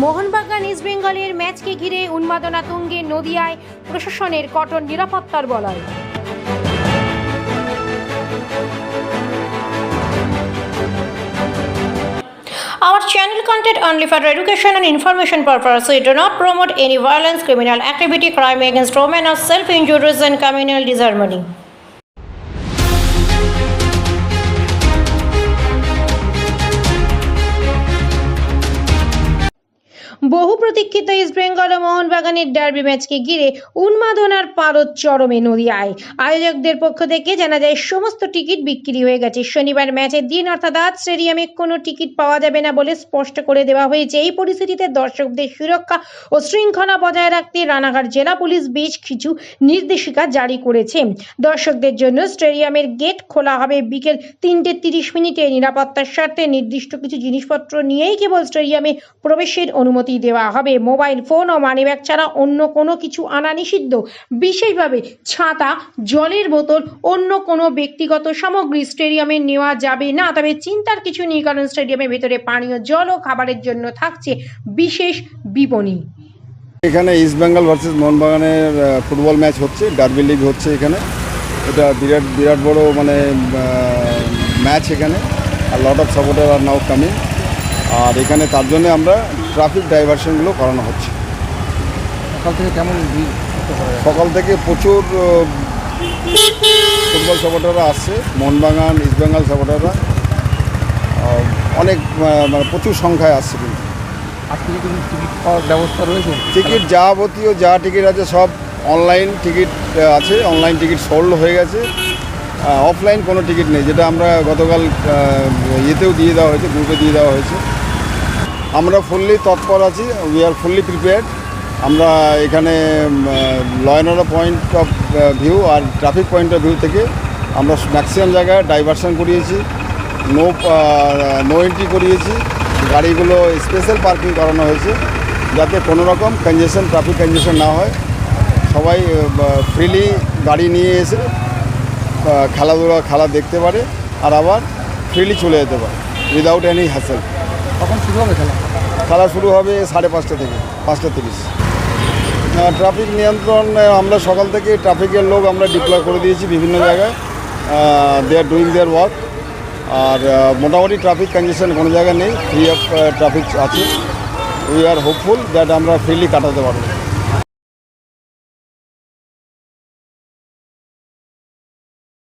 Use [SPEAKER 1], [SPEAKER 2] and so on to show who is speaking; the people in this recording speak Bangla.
[SPEAKER 1] মোহনবাগান ইস্ট বেঙ্গলের ম্যাচকে ঘিরে উন্মাদনা তুঙ্গে নদিয়ায় প্রশাসনের কঠোর নিরাপত্তার বলয় Our channel content only for education and information purpose. We do not promote any violence, criminal activity, crime against women, or self-injuries and communal disharmony. বহু প্রতীক্ষিত ইস্ট বেঙ্গল ও মোহনবাগানের ডার্বি ম্যাচকে ঘিরে উন্মাদনার পারদ চরমে নদিয়ায় আয়োজকদের পক্ষ থেকে জানা যায়, সমস্ত টিকিট বিক্রি হয়ে গেছে। শনিবার ম্যাচের দিন অর্থাৎ আজ স্টেডিয়ামে কোনো টিকিট পাওয়া যাবে না বলে স্পষ্ট করে দেওয়া হয়েছে। এই পরিস্থিতিতে দর্শকদের সুরক্ষা ও শৃঙ্খলা বজায় রাখতে রানাঘাট জেলা পুলিশ বেশ কিছু নির্দেশিকা জারি করেছে। দর্শকদের জন্য স্টেডিয়ামের গেট খোলা হবে বিকেল তিনটে তিরিশ মিনিটে। নিরাপত্তার স্বার্থে নির্দিষ্ট কিছু জিনিসপত্র নিয়েই কেবল স্টেডিয়ামে প্রবেশের অনুমতি দেওয়া হবে। মোবাইল ফোন ও মানিব্যাগ ছাড়া অন্য কোনো কিছু আনা নিষিদ্ধ। বিশেষভাবে ছাতা, জলের বোতল, অন্য কোনো ব্যক্তিগত সামগ্রী স্টেডিয়ামে নেওয়া যাবে না। তবে চিন্তার কিছু নেই, কারণ স্টেডিয়ামের ভেতরে পানীয় জল ও খাবারের জন্য থাকছে বিশেষ বিপণী।
[SPEAKER 2] এখানে ইস্ট বেঙ্গল ভার্সেস মোহনবাগানের ফুটবল ম্যাচ হচ্ছে ডার্বি লিগ হচ্ছে এখানে। এটা বিরাট বিরাট বড় মানে ম্যাচ এখানে। আর লট অফ সাপোর্টার আর নাও কামিং আর এখানে তার জন্য আমরা ট্রাফিক ডাইভারশনগুলো করানো হচ্ছে।
[SPEAKER 3] সকাল থেকে কেমন?
[SPEAKER 2] সকাল থেকে প্রচুর ফুটবল সাপোর্টাররা আসছে মোহনবাগান ইস্ট বেঙ্গল সাপোর্টাররা। অনেক মানে প্রচুর সংখ্যায় আসছে কিন্তু।
[SPEAKER 3] আজকে টিকিট পাওয়ার ব্যবস্থা রয়েছে?
[SPEAKER 2] টিকিট যাবতীয় যা টিকিট আছে সব অনলাইন টিকিট আছে অনলাইন টিকিট সোল্ড হয়ে গেছে। অফলাইন কোনো টিকিট নেই যেটা আমরা গতকাল ইয়েতেও দিয়ে দেওয়া হয়েছে গ্রুপে দিয়ে দেওয়া হয়েছে। আমরা ফুললি তৎপর আছি উই আর ফুললি প্রিপেয়ার্ড আমরা এখানে law and order point of view R traffic point of view থেকে আমরা ম্যাক্সিমাম জায়গায় ডাইভারশন করিয়েছি। নো নো এন্ট্রি করিয়েছি। গাড়িগুলো স্পেশাল পার্কিং করানো হয়েছে, যাতে কোনো রকম কনজেশন ট্রাফিক কনজেশন না হয়। সবাই ফ্রিলি গাড়ি নিয়ে এসে খেলাধুলা, খেলা দেখতে পারে আর আবার ফ্রিলি চলে যেতে পারে উইদাউট এনি হ্যাসেল
[SPEAKER 3] কখন শুরু হবে খেলা?
[SPEAKER 2] খেলা শুরু হবে সাড়ে পাঁচটা থেকে, পাঁচটা তিরিশ। ট্রাফিক নিয়ন্ত্রণ আমরা সকাল থেকে ট্রাফিকের লোক আমরা ডিপ্লয় করে দিয়েছি বিভিন্ন জায়গায়। দে আর ডুইং দেয়ার ওয়ার্ক আর মোটামুটি ট্রাফিক কন্ডিশন কোনো জায়গায় নেই ফ্রি অফ ট্রাফিক আছে। উই আর হোপফুল দ্যাট আমরা ফ্রিলি কাটাতে পারব।